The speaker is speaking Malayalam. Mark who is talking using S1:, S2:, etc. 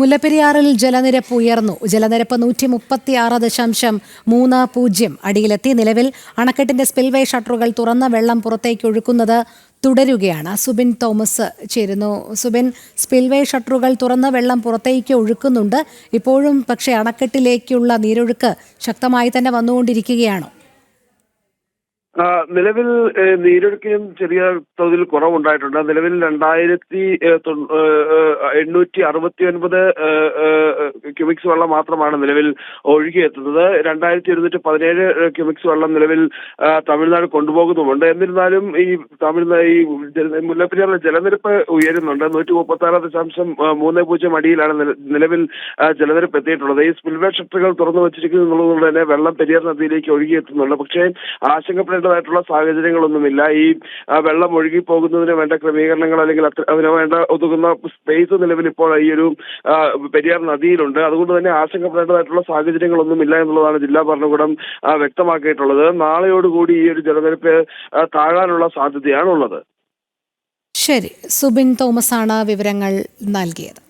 S1: മുല്ലപ്പെരിയാറിൽ ജലനിരപ്പ് ഉയർന്നു. ജലനിരപ്പ് നൂറ്റി മുപ്പത്തിയാറ് ദശാംശം മൂന്ന് പൂജ്യം അടിയിലെത്തി. നിലവിൽ അണക്കെട്ടിന്റെ സ്പിൽവേ ഷട്ടറുകൾ തുറന്ന വെള്ളം പുറത്തേക്ക് ഒഴുക്കുന്നത് തുടരുകയാണ്. സുബിൻ തോമസ് ചേരുന്നു. സുബിൻ സ്പിൽവേ ഷട്ടറുകൾ തുറന്ന വെള്ളം പുറത്തേക്ക് ഒഴുക്കുന്നുണ്ട്. ഇപ്പോഴും പക്ഷേ അണക്കെട്ടിലേക്കുള്ള നീരൊഴുക്ക് ശക്തമായി തന്നെ വന്നുകൊണ്ടിരിക്കുകയാണോ.
S2: നിലവിൽ നീരൊഴുക്കിനും ചെറിയ തോതിൽ കുറവുണ്ടായിട്ടുണ്ട്. നിലവിൽ രണ്ടായിരത്തി എണ്ണൂറ്റി അറുപത്തി ഒൻപത് ക്യൂബിക്സ് വെള്ളം മാത്രമാണ് നിലവിൽ ഒഴുകിയെത്തുന്നത്. രണ്ടായിരത്തി ഇരുന്നൂറ്റി പതിനേഴ് ക്യുമിക്സ് വെള്ളം നിലവിൽ തമിഴ്നാട് കൊണ്ടുപോകുന്നുമുണ്ട്. എന്നിരുന്നാലും ഈ തമിഴ്നാട് ഈ മുല്ലപ്പെരിയാറിലെ ജലനിരപ്പ് ഉയരുന്നുണ്ട്. നൂറ്റി മുപ്പത്തി ആറ് ദശാംശം മൂന്ന് പൂജ്യം അടിയിലാണ് നിലവിൽ ജലനിരപ്പ് എത്തിയിട്ടുള്ളത്. ഈ സ്പിൽവേ ഷട്ടറുകൾ തുറന്നു വെച്ചിരിക്കുന്നു എന്നുള്ളതുകൊണ്ട് തന്നെ വെള്ളം പെരിയാർ നദിയിലേക്ക് ഒഴുകിയെത്തുന്നുണ്ട്. പക്ഷേ ആശങ്കപ്പെടേണ്ടതായിട്ടുള്ള സാഹചര്യങ്ങളൊന്നുമില്ല. ഈ വെള്ളം ഒഴുകി പോകുന്നതിന് വേണ്ട ക്രമീകരണങ്ങൾ അല്ലെങ്കിൽ അതിന് വേണ്ട ഒതുങ്ങുന്ന സ്പേസ് നിലവിൽ ഇപ്പോൾ ഈ ഒരു പെരിയാർ പെരിയാർ നദിയിലുണ്ട് അതുകൊണ്ട് തന്നെ ആശങ്കപ്പെടേണ്ടതായിട്ടുള്ള സാഹചര്യങ്ങളൊന്നുമില്ല എന്നുള്ളതാണ് ജില്ലാ ഭരണകൂടം വ്യക്തമാക്കിയിട്ടുള്ളത്. നാളെയോടുകൂടി ഈ ഒരു ജലനിരപ്പ് താഴാനുള്ള സാധ്യതയാണുള്ളത്.
S1: ശരി. സുബിൻ തോമസ് ആണ് വിവരങ്ങൾ നൽകിയത്.